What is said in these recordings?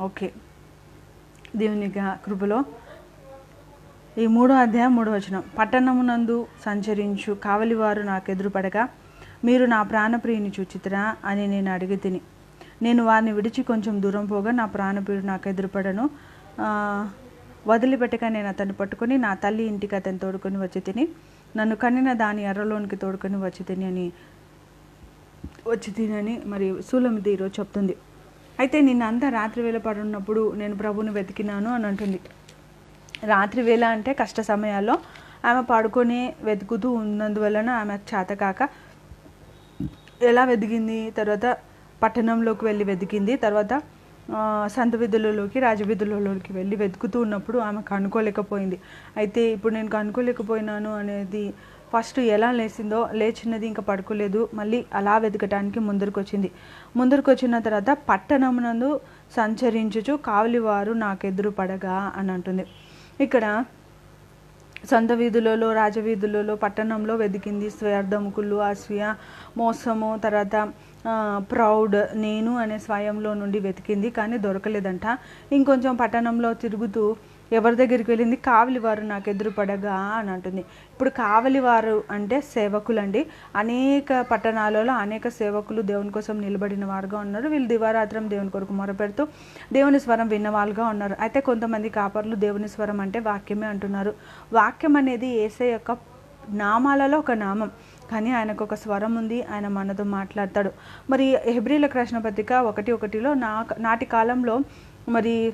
Okay. దేవుని కృపలో. ఈ మూడో అధ్యాయం మూడో వచనం. పట్టణమునందు సంచరించు కావలివారు నాకు ఎదురుపడగా మీరు నా ప్రాణప్రియుని చూచితరా అని నేను అడిగి తిని నేను వారిని విడిచి కొంచెం దూరం పోగా నా ప్రాణప్రియుడు నాకు ఎదురుపడను. వదిలిపెట్టక నేను అతన్ని పట్టుకొని నా తల్లి ఇంటికి అతను తోడుకొని వచ్చి తిని నన్ను కన్నిన దాని ఎర్రలోనికి తోడుకొని వచ్చి తిని అని వచ్చి తినని మరి సూలమిది ఈరోజు చెప్తుంది. అయితే నిన్న అంతా రాత్రి వేళ పడున్నప్పుడు నేను ప్రభుని వెతికినాను అని అంటుంది. రాత్రి వేళ అంటే కష్ట సమయాల్లో ఆమె పడుకొని వెతుకుతూ ఉన్నందువలన ఆమె చేతకాక ఎలా వెతికింది? తర్వాత పట్టణంలోకి వెళ్ళి వెతికింది. తర్వాత సంత విధులలోకి రాజవిధులలోకి వెళ్ళి వెతుకుతూ ఉన్నప్పుడు ఆమె కనుక్కోలేకపోయింది. అయితే ఇప్పుడు నేను కనుక్కోలేకపోయినాను అనేది ఫస్ట్ ఎలా లేచిందో లేచినది ఇంకా పడుకోలేదు. మళ్ళీ అలా వెతకటానికి ముందరికొచ్చింది. వచ్చింది వచ్చిన తర్వాత పట్టణమునందు సంచరించుచు కావలివారు నాకు ఎదురు పడగా అని అంటుంది ఇక్కడ సొంత వీధులలో రాజవీధులలో పట్టణంలో వెతికింది స్వార్థముకులు అసూయ మోసము తర్వాత ప్రౌడ్ నేను అనే స్వయంలో నుండి వెతికింది కానీ దొరకలేదంట. ఇంకొంచెం పట్టణంలో తిరుగుతూ ఎవరి దగ్గరికి వెళ్ళింది? కావలివారు నాకు ఎదురుపడగా అని అంటుంది. ఇప్పుడు కావలివారు అంటే సేవకులండి. అనేక పట్టణాలలో అనేక సేవకులు దేవుని కోసం నిలబడిన వారుగా ఉన్నారు. వీళ్ళు దివారాత్రం దేవుని కొరకు మొరపెడుతూ దేవుని స్వరం విన్నవాళ్ళుగా ఉన్నారు. అయితే కొంతమంది కాపర్లు దేవుని స్వరం అంటే వాక్యమే అంటున్నారు. వాక్యం అనేది ఏసే యొక్క నామాలలో ఒక నామం. కానీ ఆయనకు ఒక స్వరం ఉంది. ఆయన మనతో మాట్లాడతాడు. మరి హెబ్రిల కృష్ణ పత్రిక ఒకటి ఒకటిలో నా నాటి కాలంలో మరి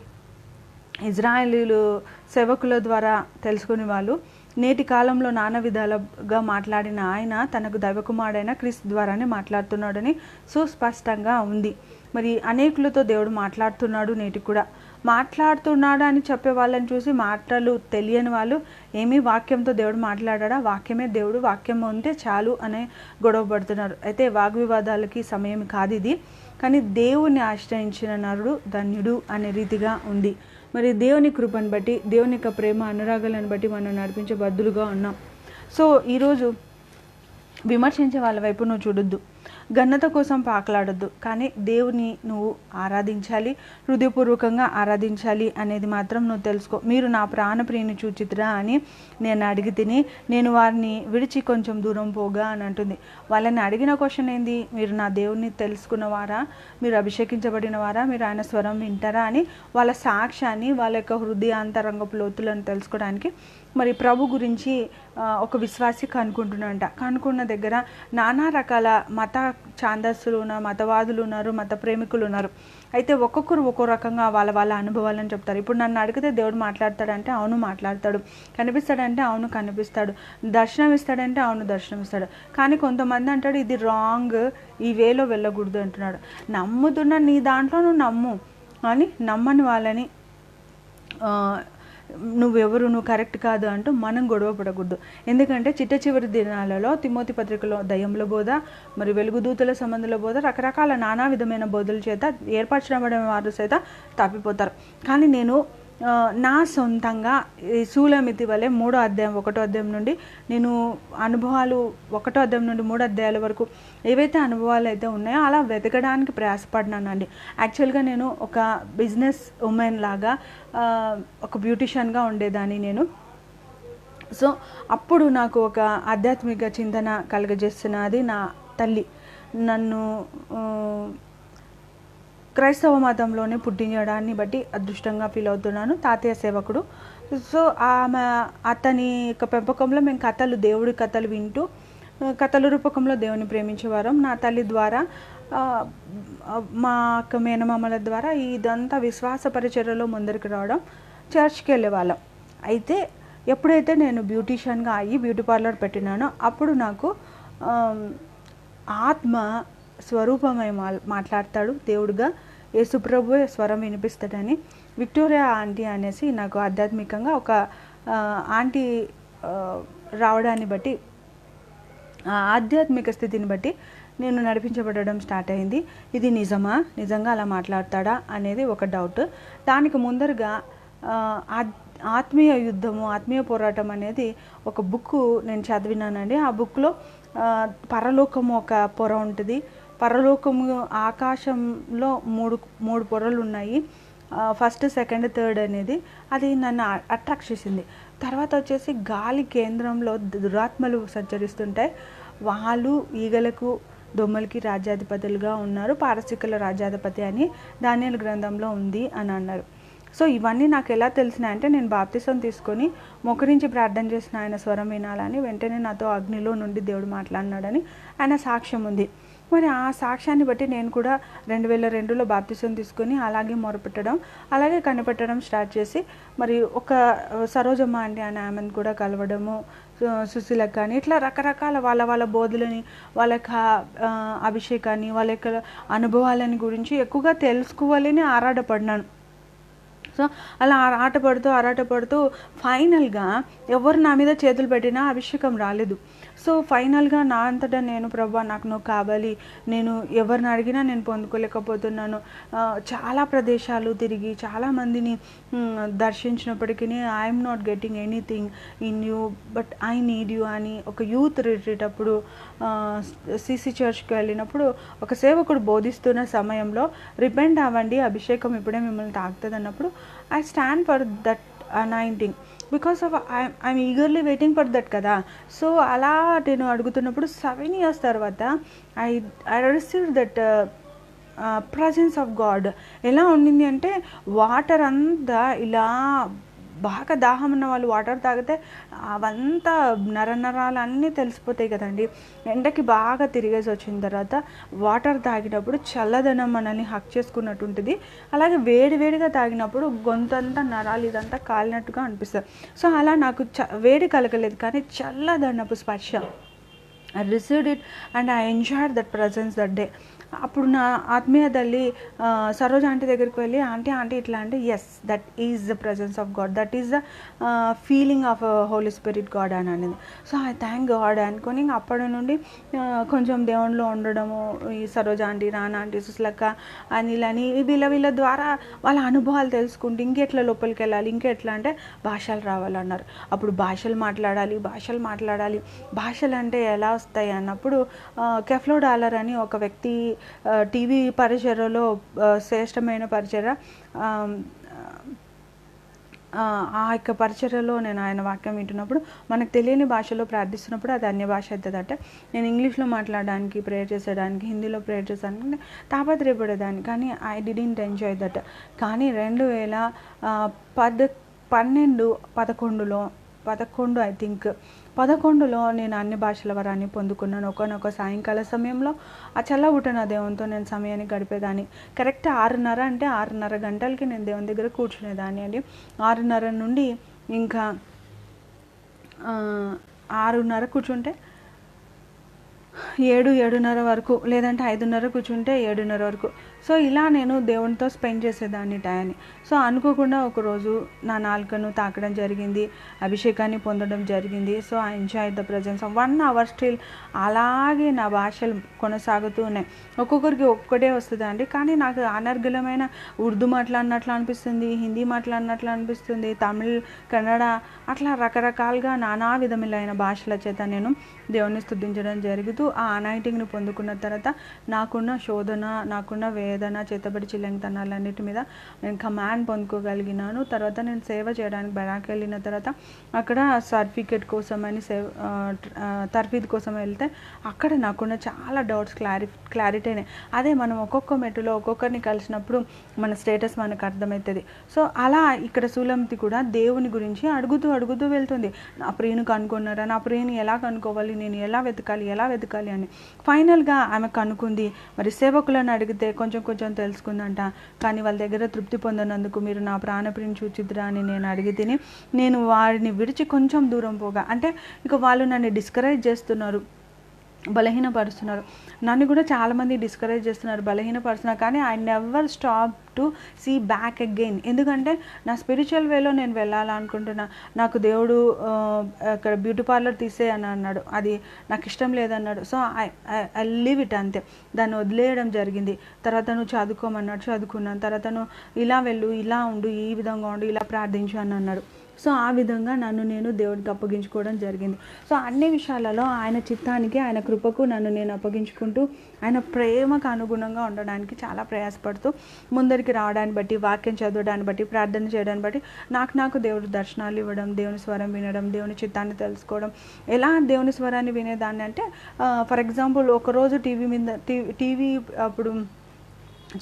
ఇజ్రాయేలీలు సేవకుల ద్వారా తెలుసుకునే వాళ్ళు నేటి కాలంలో నానా విధాలుగా మాట్లాడిన ఆయన తనకు దైవకుమారుడైన క్రీస్తు ద్వారానే మాట్లాడుతున్నాడని సుస్పష్టంగా ఉంది. మరి అనేకులతో దేవుడు మాట్లాడుతున్నాడు నేటి కూడా. మాట్లాడుతున్నాడు అని చెప్పే వాళ్ళని చూసి మాటలు తెలియని వాళ్ళు ఏమీ వాక్యంతో దేవుడు మాట్లాడా వాక్యమే దేవుడు వాక్యం ఉంటే చాలు అనే గొడవ పడుతున్నారు. అయితే వాగ్వివాదాలకి సమయం కాదు ఇది. కానీ దేవుని ఆశ్రయించిన నరుడు ధన్యుడు అనే రీతిగా ఉంది. మరి దేవుని కృపను బట్టి దేవుని యొక్క ప్రేమ అనురాగాలను బట్టి మనం నడిపించే బద్దులుగా ఉన్నాం. సో ఈరోజు విమర్శించే వాళ్ళ వైపు నువ్వు చూడొద్దు. ఘనత కోసం పాకలాడొద్దు. కానీ దేవుని నువ్వు ఆరాధించాలి హృదయపూర్వకంగా ఆరాధించాలి అనేది మాత్రం నువ్వు తెలుసుకో. మీరు నా ప్రాణప్రియుని చూచిత్రా అని నేను అడిగి తిని నేను వారిని విడిచి కొంచెం దూరం పోగా అని అంటుంది. వాళ్ళని అడిగిన క్వశ్చన్ ఏంది? మీరు నా దేవుణ్ణి తెలుసుకున్నవారా? మీరు అభిషేకించబడిన వారా మీరు ఆయన స్వరం వింటారా అని వాళ్ళ సాక్ష్యాన్ని వాళ్ళ యొక్క హృదయాంతరంగపు లోతులను తెలుసుకోవడానికి మరి ప్రభు గురించి ఒక విశ్వాసి కనుక్కుంటున్నాడంట. కనుక్కున్న దగ్గర నానా రకాల మత ఛాందస్సులు ఉన్నారు మతవాదులు ఉన్నారు మత ప్రేమికులు ఉన్నారు. అయితే ఒక్కొక్కరు ఒక్కో రకంగా వాళ్ళ వాళ్ళ అనుభవాలను చెప్తారు. ఇప్పుడు నన్ను అడిగితే దేవుడు మాట్లాడతాడంటే అవును మాట్లాడతాడు. కనిపిస్తాడంటే అవును కనిపిస్తాడు. దర్శనం ఇస్తాడంటే అవును దర్శనం ఇస్తాడు కానీ కొంతమంది అంటాడు ఇది రాంగ్ ఈ వేలో వెళ్ళకూడదు అంటున్నాడు. నమ్ముతున్న నీ దాంట్లో నువ్వు నమ్ము. అని నమ్మని వాళ్ళని నువ్వెవరు నువ్వు కరెక్ట్ కాదు అంటూ మనం గొడవ పడకూడదు. ఎందుకంటే చిట్ట చివరి దినాలలో తిమోతి పత్రికలో దయ్యంలో బోధ మరి వెలుగుదూతుల సంబంధంలో బోధ రకరకాల నానా విధమైన బోధల చేత ఏర్పరచబడిన వారు చేత తప్పిపోతారు. కానీ నేను నా సొంతంగా ఈ శూలమితి వలె మూడో అధ్యాయం ఒకటో అధ్యాయం నుండి నేను అనుభవాలు ఒకటో అధ్యాయం నుండి మూడో అధ్యాయాల వరకు ఏవైతే అనుభవాలు అయితే ఉన్నాయో అలా వెతకడానికి ప్రయాసపడినానండి. యాక్చువల్గా నేను ఒక బిజినెస్ ఉమెన్ లాగా ఒక బ్యూటిషియన్గా ఉండేదాన్ని నేను. సో అప్పుడు నాకు ఒక ఆధ్యాత్మిక చింతన కలుగజేస్తున్నది నా తల్లి. నన్ను క్రైస్తవ మతంలోనే పుట్టించడాన్ని బట్టి అదృష్టంగా ఫీల్ అవుతున్నాను. తాతయ్య సేవకుడు. సో ఆమె అతని యొక్క పెంపకంలో మేము కథలు దేవుడి కథలు వింటూ కథల రూపకంలో దేవుని ప్రేమించేవారం. నా తల్లి ద్వారా మా అక్క మేనమామల ద్వారా ఇదంతా విశ్వాస పరిచర్యలో ముందరికి రావడం చర్చ్కి వెళ్ళేవాళ్ళం. అయితే ఎప్పుడైతే నేను బ్యూటీషియన్గా అయ్యి బ్యూటీ పార్లర్ పెట్టినానో అప్పుడు నాకు ఆత్మ స్వరూపమై మా- మాట్లాడతాడు దేవుడుగా. యేసుప్రభు స్వరం వినిపిస్తాడని విక్టోరియా ఆంటీ అనేసి నాకు ఆధ్యాత్మికంగా ఒక ఆంటీ రావడాన్ని బట్టి ఆ ఆధ్యాత్మిక స్థితిని బట్టి నేను నడిపించబడడం స్టార్ట్ అయింది. ఇది నిజమా? నిజంగా అలా మాట్లాడతాడా? అనేది ఒక డౌట్. దానికి ముందరగా ఆత్మీయ యుద్ధము ఆత్మీయ పోరాటం అనేది ఒక బుక్ నేను చదివినానండి. ఆ బుక్లో పరలోకము ఒక పొర ఉంటుంది. పరలోకము ఆకాశంలో మూడు మూడు పొరలు ఉన్నాయి. ఫస్ట్ సెకండ్ థర్డ్ అనేది అది నన్ను అట్రాక్ట్ చేసింది. తర్వాత వచ్చేసి గాలి కేంద్రంలో దురాత్మలు సంచరిస్తుంటాయి. వాళ్ళు ఈగలకు దొమ్మలకి రాజ్యాధిపతులుగా ఉన్నారు. పారసికల రాజ్యాధిపతి అని ధాన్యాల గ్రంథంలో ఉంది అని అన్నారు. సో ఇవన్నీ నాకు ఎలా తెలిసినాయంటే నేను బాప్తిసం తీసుకొని మొకరించి ప్రార్థన చేసిన ఆయన స్వరం వినాలని వెంటనే నాతో అగ్నిలో నుండి దేవుడు మాట్లాడినాడని ఆయన సాక్ష్యం ఉంది. మరి ఆ సాక్ష్యాన్ని బట్టి నేను కూడా రెండు వేల రెండులో బాప్తిసం తీసుకొని అలాగే మొరపెట్టడం అలాగే కనిపెట్టడం స్టార్ట్ చేసి మరి ఒక సరోజమ్మ అండి అనే ఆమెను కూడా కలవడము సు- సుశీలకు కానీ ఇట్లా రకరకాల వాళ్ళ వాళ్ళ బోధులని వాళ్ళ యొక్క అభిషేకాన్ని వాళ్ళ యొక్క అనుభవాలని గురించి ఎక్కువగా తెలుసుకోవాలని ఆరాటపడినాను సో అలా ఆ- ఆట పడుతూ ఆరాట పడుతూ ఫైనల్గా ఎవరు నా మీద చేతులు పెట్టినా అభిషేకం రాలేదు. సో ఫైనల్గా నా అంతటా నేను ప్రభా నాకు నువ్వు కావాలి. నేను ఎవరిని అడిగినా నేను పొందుకోలేకపోతున్నాను. చాలా ప్రదేశాలు తిరిగి చాలామందిని దర్శించినప్పటికీ I'm not getting anything in you but I need you అని ఒక యూత్ రిట్రీట్ అప్పుడు సిసి చర్చ్కి వెళ్ళినప్పుడు ఒక సేవకుడు బోధిస్తున్న సమయంలో రిపెండ్ అవ్వండి అభిషేకం ఇప్పుడే మిమ్మల్ని తాకుతుంది అన్నప్పుడు I stand for that nineteen because of I'm eagerly waiting for that కదా. సో అలా నేను అడుగుతున్నప్పుడు సెవెన్ ఇయర్స్ తర్వాత I I receive that presence of God ఎలా ఉండింది అంటే వాటర్ అంతా ఇలా బాగా దాహం ఉన్న వాళ్ళు వాటర్ తాగితే అవంతా నర నరాలు అన్నీ తెలిసిపోతాయి కదండి. ఎండకి బాగా తిరిగేసి వచ్చిన తర్వాత వాటర్ తాగినప్పుడు చల్లదనం మనల్ని హక్ చేసుకున్నట్టు ఉంటుంది. అలాగే వేడి వేడిగా తాగినప్పుడు గొంతంతా నరాలు ఇదంతా కాలినట్టుగా అనిపిస్తుంది. సో అలా నాకు చ వేడి కలగలేదు కానీ చల్లదనపు స్పర్శ. I received it and I enjoyed that presence that day అప్పుడు నా ఆత్మీయ తల్లి సరోజ ఆంటీ దగ్గరికి వెళ్ళి ఆంటీ ఆంటీ ఇట్లా అంటే yes that is the presence of God that is the feeling of Holy Spirit God అని అనేది. సో ఐ థ్యాంక్ గాడ్ అనుకొని అప్పటి నుండి కొంచెం దేవునిలో ఉండడము ఈ సరోజ ఆంటీ రానా ఆంటీ సుస్లక్క అనిల్ అని వీళ్ళ వీళ్ళ ద్వారా వాళ్ళ అనుభవాలు తెలుసుకుంటూ ఇంకెట్లా లోపలికి వెళ్ళాలి ఇంకెట్లా అంటే భాషలు రావాలన్నారు. అప్పుడు భాషలు మాట్లాడాలి భాషలు మాట్లాడాలి. భాషలు అంటే ఎలా వస్తాయి అన్నప్పుడు కెఫ్లో డాలర్ అని ఒక వ్యక్తి టీవీ పరిచర్యలో శ్రేష్టమైన పరిచర్య. ఆ, యొక్క పరిచర్యలో నేను ఆయన వాక్యం వింటున్నప్పుడు మనకు తెలియని భాషలో ప్రార్థిస్తున్నప్పుడు అది అన్య భాష అవుతుంది నేను ఇంగ్లీష్లో మాట్లాడడానికి ప్రేయర్ చేసేదానికి హిందీలో ప్రేయర్ చేసేదానికి తాపత్రయపడేదాన్ని. కానీ ఐ డిడింట్ ఎంజాయ్ దట్. కానీ రెండు వేల పద్ పద పన్నెండు పదకొండులో పదకొండు ఐ థింక్ పదకొండులో నేను అన్ని భాషల వరాన్ని పొందుకున్నాను. ఒకనొక సాయంకాల సమయంలో ఆ చల్లగుట్టిన దేవునితో నేను సమయాన్ని గడిపేదాన్ని. కరెక్ట్ ఆరున్నర అంటే ఆరున్నర గంటలకి నేను దేవుని దగ్గర కూర్చునేదాన్ని అండి. ఆరున్నర నుండి ఇంకా ఆరున్నర కూర్చుంటే ఏడు ఏడున్నర వరకు లేదంటే ఐదున్నర కూర్చుంటే ఏడున్నర వరకు. సో ఇలా నేను దేవునితో స్పెండ్ చేసేదాన్ని టయాన్ని. సో అనుకోకుండా ఒకరోజు నా నాలుకను తాకడం జరిగింది అభిషేకాన్ని పొందడం జరిగింది. So I enjoy the presence one hour still అలాగే నా భాషలు కొనసాగుతూ ఉన్నాయి. ఒక్కొక్కరికి ఒక్కటే వస్తుంది అండి? కానీ నాకు అనర్గలమైన ఉర్దూ మాట్లాడినట్లు అనిపిస్తుంది హిందీ మాట్లాడినట్లు అనిపిస్తుంది తమిళ్ కన్నడ అట్లా రకరకాలుగా నానా విధములైన భాషల చేత నేను దేవుని స్థుతించడం జరుగుతూ ఆ అనైటింగ్ని పొందుకున్న తర్వాత నాకున్న శోధన నాకున్న ఏదైనా చేతబడి చిల్లంతనాలన్నిటి మీద నేను కమాండ్ పొందుకోగలిగినాను. తర్వాత నేను సేవ చేయడానికి బరాక్ వెళ్ళిన తర్వాత అక్కడ సర్టిఫికేట్ కోసం అని సేవ తర్ఫీద్ కోసం వెళ్తే అక్కడ నాకున్న చాలా డౌట్స్ క్లారి క్లారిటీ అయినాయి అదే మనం ఒక్కొక్క మెట్టులో ఒక్కొక్కరిని కలిసినప్పుడు మన స్టేటస్ మనకు అర్థమవుతుంది. సో అలా ఇక్కడ సూలమితి కూడా దేవుని గురించి అడుగుతూ అడుగుతూ వెళ్తుంది. నా ప్రియుని కనుక్కున్నారా నా ప్రియుని ఎలా కనుక్కోవాలి? నేను ఎలా వెతకాలి? ఎలా వెతకాలి అని. ఫైనల్గా ఆమె కనుక్కుంది. మరి సేవకులను అడిగితే కొంచెం కొంచెం తెలుసుకుందంట. కానీ వాళ్ళ దగ్గర తృప్తి పొందినందుకు మీరు నా ప్రాణప్రియుని చూచిద్రా అని నేను అడిగి తిని నేను వారిని విడిచి కొంచెం దూరం పోగా. అంటే ఇక వాళ్ళు నన్ను డిస్కరేజ్ చేస్తున్నారు బలహీనపరుస్తున్నారు. నన్ను కూడా చాలామంది డిస్కరేజ్ చేస్తున్నారు బలహీనపరుస్తున్నారు కానీ I never stop to see back again ఎందుకంటే నా స్పిరిచువల్ వేలో నేను వెళ్ళాలనుకుంటున్నా. నాకు దేవుడు అక్కడ బ్యూటీ పార్లర్ తీసే అని అన్నాడు. అది నాకు ఇష్టం లేదన్నాడు. So I I leave it అంతే. దాన్ని వదిలేయడం జరిగింది. తర్వాత నువ్వు చదువుకోమన్నాడు చదువుకున్నాను. తర్వాత నువ్వు ఇలా వెళ్ళు ఇలా ఉండు ఈ విధంగా ఉండు ఇలా ప్రార్థించు అని అన్నాడు. సో ఆ విధంగా నన్ను నేను దేవుడికి అప్పగించుకోవడం జరిగింది. సో అన్ని విషయాలలో ఆయన చిత్తానికి ఆయన కృపకు నన్ను నేను చేసుకుంటూ ఆయన ప్రేమకు అనుగుణంగా ఉండడానికి చాలా ప్రయాసపడుతూ ముందరికి రావడాన్ని బట్టి వాక్యం చదవడాన్ని బట్టి ప్రార్థన చేయడాన్ని బట్టి నాకు నాకు దేవుడు దర్శనాలు ఇవ్వడం దేవుని స్వరం వినడం దేవుని చిత్తాన్ని తెలుసుకోవడం. ఎలా దేవుని స్వరాన్ని వినేదాన్ని అంటే ఫర్ ఎగ్జాంపుల్ ఒకరోజు టీవీ మీద టీవీ టీవీ అప్పుడు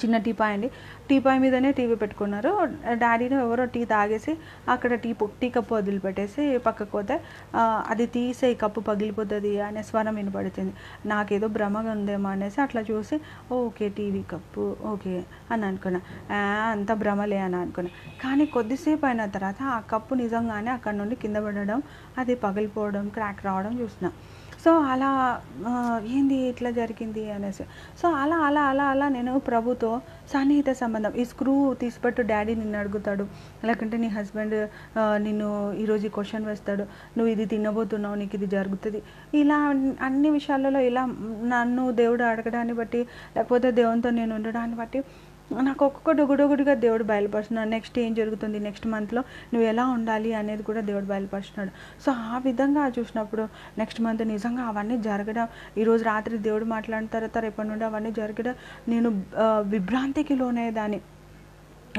చిన్న టీపాయ్ అండి. టీపాయ్ మీదనే టీవీ పెట్టుకున్నారు. డాడీని ఎవరో టీ తాగేసి అక్కడ టీ టీ కప్పు వదిలిపెట్టేసి పక్కకు పోతే అది తీసే కప్పు పగిలిపోతుంది అనే స్వరం వినపడుతుంది. నాకేదో భ్రమగా ఉందేమో అనేసి అట్లా చూసి ఓకే టీవీ కప్పు ఓకే అని అనుకున్నా. అంత భ్రమలే అని అనుకున్నా. కానీ కొద్దిసేపు అయిన తర్వాత ఆ కప్పు నిజంగానే అక్కడ నుండి కింద పడడం అది పగిలిపోవడం క్రాక్ రావడం చూసిన. సో అలా ఏంది ఇట్లా జరిగింది అనేసి. సో అలా అలా అలా అలా నేను ప్రభుతో సన్నిహిత సంబంధం ఈ స్క్రూ తీసిపెట్టు డాడీ నిన్ను అడుగుతాడు. లేకుంటే నీ హస్బెండ్ నిన్ను ఈరోజు ఈ క్వశ్చన్ వేస్తాడు. నువ్వు ఇది తినబోతున్నావు నీకు ఇది జరుగుతుంది. ఇలా అన్ని విషయాలలో ఇలా నన్ను దేవుడు అడగడాన్ని బట్టి లేకపోతే దేవునితో నేను ఉండడాన్ని బట్టి నాకు ఒక్కొక్కటి ఒకటొకటిగా దేవుడు బయలుపరుస్తున్నాడు. నెక్స్ట్ ఏం జరుగుతుంది? నెక్స్ట్ మంత్లో నువ్వు ఎలా ఉండాలి అనేది కూడా దేవుడు బయలుపరుస్తున్నాడు. సో ఆ విధంగా చూసినప్పుడు నెక్స్ట్ మంత్ నిజంగా అవన్నీ జరగడం ఈరోజు రాత్రి దేవుడు మాట్లాడిన తర్వాత రేపటి నుండి అవన్నీ జరగడం నేను విభ్రాంతికి లోనేదాన్ని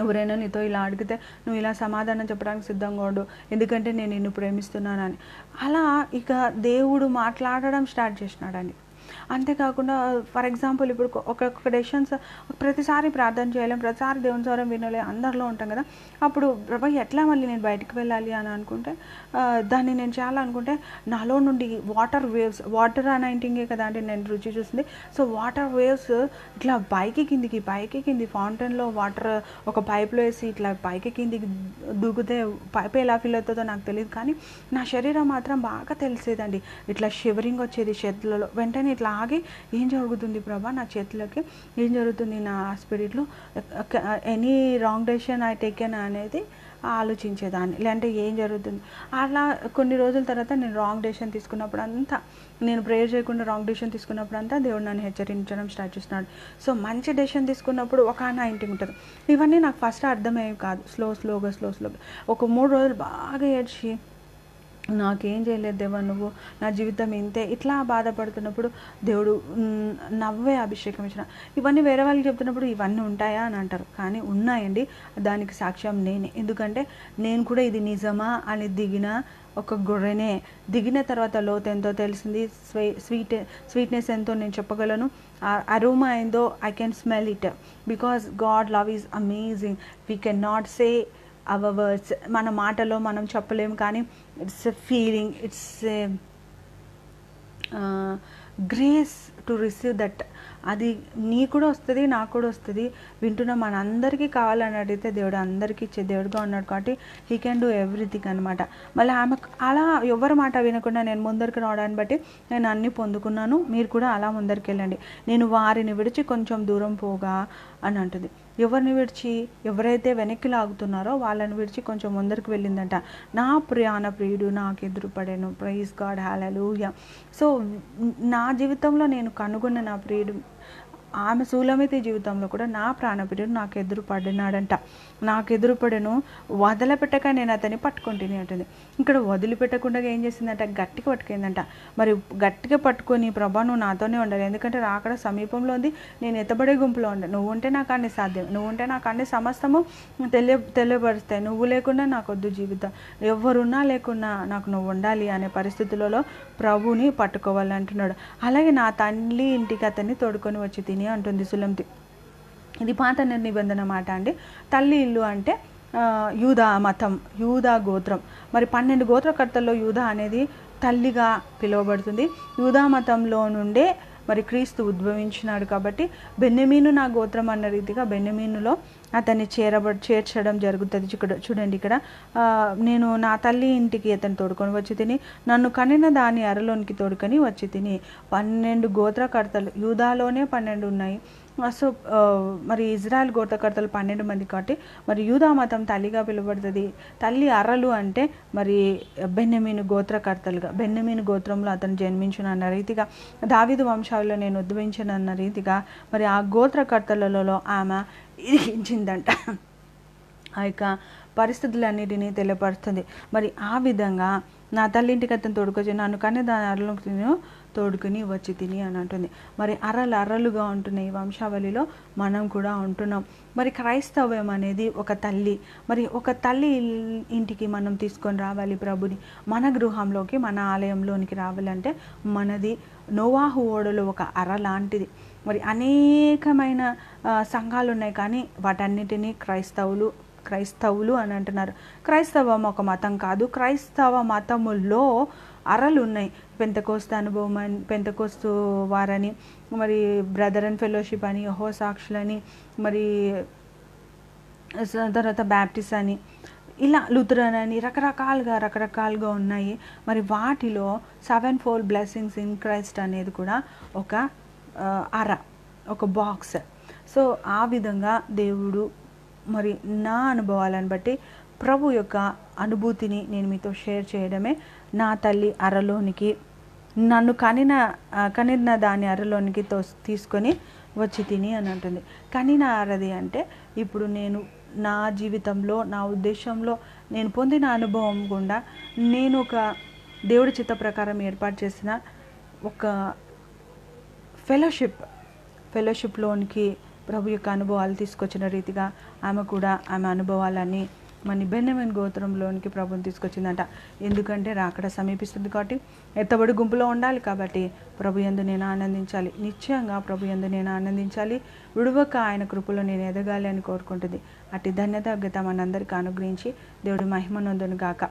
ఎవరైనా నీతో ఇలా అడిగితే నువ్వు ఇలా సమాధానం చెప్పడానికి సిద్ధంగా ఉండు ఎందుకంటే నేను నిన్ను ప్రేమిస్తున్నానని. అలా ఇక దేవుడు మాట్లాడడం స్టార్ట్ చేసినాడండి అంతేకాకుండా ఫర్ ఎగ్జాంపుల్ ఇప్పుడు ఒక్కొక్క డెసిషన్స్ ప్రతిసారి ప్రార్థన చేయలేం ప్రతిసారి దేవుని స్వరం వినలే అందరిలో ఉంటాం కదా. అప్పుడు ప్రభా ఎట్లా మళ్ళీ నేను బయటికి వెళ్ళాలి అని అనుకుంటే దాన్ని నేను చేయాలనుకుంటే నాలో నుండి వాటర్ వేవ్స్ వాటర్ అనైంటింగే కదా అంటే నేను రుచి చూసింది. సో వాటర్ వేవ్స్ ఇట్లా పైకి కిందికి పైకి కింది ఫౌంటైన్లో వాటర్ ఒక పైప్లో వేసి ఇట్లా పైకి కిందికి దూకితే పైప్ ఎలా ఫీల్ అవుతుందో నాకు తెలియదు. కానీ నా శరీరం మాత్రం బాగా తెలిసేదండి. ఇట్లా షివరింగ్ వచ్చేది చేతులలో. వెంటనే ఇట్లా ఆగి ఏం జరుగుతుంది ప్రభా నా చేతులకి? ఏం జరుగుతుంది నా స్పిరిట్లో? Any wrong decision I taken అనేది ఆలోచించేదాన్ని. లేదంటే ఏం జరుగుతుంది? అలా కొన్ని రోజుల తర్వాత నేను రాంగ్ డెసిషన్ తీసుకున్నప్పుడు అంతా నేను ప్రేయర్ చేయకుండా రాంగ్ డెసిషన్ తీసుకున్నప్పుడు అంతా దేవుడు నన్ను హెచ్చరించడం స్టార్ట్ చేస్తున్నాడు. సో మంచి డెసిషన్ తీసుకున్నప్పుడు ఒక నైంటీ ఉంటుంది. ఇవన్నీ నాకు ఫస్ట్ అర్థమయ్యేవి కాదు. స్లో స్లోగా స్లో స్లోగా. ఒక మూడు రోజులు బాగా ఏడ్చి నాకేం చేయలేదు దేవా నువ్వు నా జీవితం ఇంతే. ఇట్లా బాధపడుతున్నప్పుడు దేవుడు నవ్వే అభిషేకం ఇచ్చిన. ఇవన్నీ వేరే వాళ్ళకి చెప్తున్నప్పుడు ఇవన్నీ ఉంటాయా అని అంటారు. కానీ ఉన్నాయండి. దానికి సాక్ష్యం నేనే. ఎందుకంటే నేను కూడా ఇది నిజమా అని దిగిన ఒక గొర్రెనే. దిగిన తర్వాత లోతు ఎంతో తెలిసింది. స్వీ స్వీట్ స్వీట్నెస్ ఎంతో నేను చెప్పగలను. అరోమా ఏందో I can smell it because God love is amazing we can not say our words మన మాటలో మనం చెప్పలేము కానీ it's a feeling it's a grace to receive that అది నీ కూడా వస్తుంది నాకు కూడా వస్తుంది. వింటున్న మన అందరికీ కావాలని అడిగితే దేవుడు అందరికీ ఇచ్చే దేవుడుగా ఉన్నాడు కాబట్టి హీ కెన్ డూ ఎవ్రీథింగ్ అనమాట మళ్ళీ ఆమె అలా ఎవరి మాట వినకుండా నేను ముందరికి రావడాన్ని బట్టి నేను అన్నీ పొందుకున్నాను. మీరు కూడా అలా ముందరికి వెళ్ళండి. నేను వారిని విడిచి కొంచెం దూరం పోగా అని అంటుంది. ఎవరిని విడిచి ఎవరైతే వెనక్కి లాగుతున్నారో వాళ్ళని విడిచి కొంచెం ముందరికి వెళ్ళిందంట. నా ప్రియాన ప్రియుడు నాకు ఎదురుపడాను. ప్రైజ్ గాడ్ హ్యాలూయ సో నా జీవితంలో నేను కనుగొన్న నా ప్రియుడు ఆమె సూలమితి జీవితంలో కూడా నా ప్రాణప్రియుడు నాకు ఎదురు పడినాడంట నాకు ఎదురు పడను వదిలిపెట్టక నేను అతన్ని పట్టుకుంటూనే ఉంటుంది ఇక్కడ వదిలిపెట్టకుండా ఏం చేసిందంట? గట్టిగా పట్టుకుందంట. మరి గట్టిగా పట్టుకొని ప్రభా నువ్వు నాతోనే ఉండాలి. ఎందుకంటే రాకడ సమీపంలో ఉంది. నేను ఎత్తబడే గుంపులో ఉండే నువ్వు ఉంటే నాకు అన్ని సాధ్యం. నువ్వు ఉంటే నాకు అన్ని సమస్తము తెలియ తెలియపరుస్తాయి. నువ్వు లేకుండా నాకు వద్దు జీవితం. ఎవరున్నా లేకున్నా నాకు నువ్వు ఉండాలి అనే పరిస్థితులలో ప్రభుని పట్టుకోవాలంటున్నాడు. అలాగే నా తల్లి ఇంటికి అతన్ని తోడుకొని వచ్చి తిని అంటుంది సులంతి. ఇది పాత నిబంధన మాట అండి. తల్లి ఇల్లు అంటే యూదా మతం యూదా గోత్రం. మరి పన్నెండు గోత్రకర్తల్లో యూదా అనేది తల్లిగా పిలువబడుతుంది. యూదా మతంలో నుండే మరి క్రీస్తు ఉద్భవించినాడు కాబట్టి బెన్నెమీను నా గోత్రం అన్న రీతిగా బెన్నెమీనులో అతన్ని చేరబ చేర్చడం జరుగుతుంది. ఇక్కడ చూడండి ఇక్కడ. ఆ, నేను నా తల్లి ఇంటికి అతను తోడుకొని వచ్చి తిని నన్ను కనిన దాని అరలోనికి తోడుకొని వచ్చి తిని పన్నెండు గోత్రకర్తలు యూదాలోనే పన్నెండు ఉన్నాయి. సో మరి ఇజ్రాయెల్ గోత్రకర్తలు పన్నెండు మంది కాబట్టి మరి యూదా మతం తల్లిగా పిలువబడుతుంది. తల్లి అర్రలు అంటే మరి బెన్నెమీను గోత్రకర్తలుగా బెన్నెమీను గోత్రంలో అతను జన్మించిన అన్న రీతిగా దావిదు వంశాల్లో నేను ఉద్భవించిన అన్న రీతిగా మరి ఆ గోత్రకర్తలలో ఆమె ఇరిగించిందంట ఆ యొక్క పరిస్థితులన్నిటినీ తెలియపరుస్తుంది. మరి ఆ విధంగా నా తల్లింటికి అతను తోడుకొచ్చి నన్ను కానీ దాని అరలోకి నేను తోడుకుని వచ్చి తిని అని అంటుంది. మరి అరలు అరలుగా ఉంటున్న ఈ వంశావళిలో మనం కూడా ఉంటున్నాం. మరి క్రైస్తవ్యం అనేది ఒక తల్లి మరి ఒక తల్లి ఇంటికి మనం తీసుకొని రావాలి ప్రభుని మన గృహంలోకి మన ఆలయంలోనికి రావాలంటే మనది నోవాహు ఓడలో ఒక అర లాంటిది. మరి అనేకమైన సంఘాలు ఉన్నాయి కానీ వాటన్నిటినీ క్రైస్తవులు క్రైస్తవులు అని అంటున్నారు. క్రైస్తవం ఒక మతం కాదు. క్రైస్తవ మతముల్లో అరలు ఉన్నాయి పెంతకోస్తు అనుభవం అని పెంతకోస్తు వారని మరి బ్రదర్ అండ్ ఫెలోషిప్ అని యహో సాక్షులని మరి తర్వాత బ్యాప్టిస్ట్ అని ఇలా లుథరన్ అని రకరకాలుగా రకరకాలుగా ఉన్నాయి. మరి వాటిలో seven four blessings in Christ అనేది కూడా ఒక అర ఒక బాక్స్ సో ఆ విధంగా దేవుడు మరి నా అనుభవాలను బట్టి ప్రభు యొక్క అనుభూతిని నేను మీతో షేర్ చేయడమే నా తల్లి అరలోనికి నన్ను కనిన కనిన దాని అరలోనికి తో తీసుకొని వచ్చి తిని అని అంటుంది. కనిన అరది అంటే ఇప్పుడు నేను నా జీవితంలో నా ఉద్దేశంలో నేను పొందిన అనుభవం గుండా నేను ఒక దేవుడి చిత్త ప్రకారం ఏర్పాటు చేసిన ఒక ఫెలోషిప్ ఫెలోషిప్లోనికి ప్రభు యొక్క అనుభవాలు తీసుకొచ్చిన రీతిగా ఆమె కూడా ఆమె అనుభవాలన్నీ మన బెన్నమెన్ గోత్రంలోనికి ప్రభుని తీసుకొచ్చిందంట. ఎందుకంటే రాకడ సమీపిస్తుంది కాబట్టి ఎత్తబడి గుంపులో ఉండాలి కాబట్టి ప్రభు ఎందు నేను ఆనందించాలి. నిశ్చయంగా ప్రభు ఎందు నేను ఆనందించాలి. విడువక ఆయన కృపలో నేను ఎదగాలి అని కోరుకుంటుంది. అట్టి ధన్యత మనందరికీ అనుగ్రహించి దేవుడి మహిమనందును గాక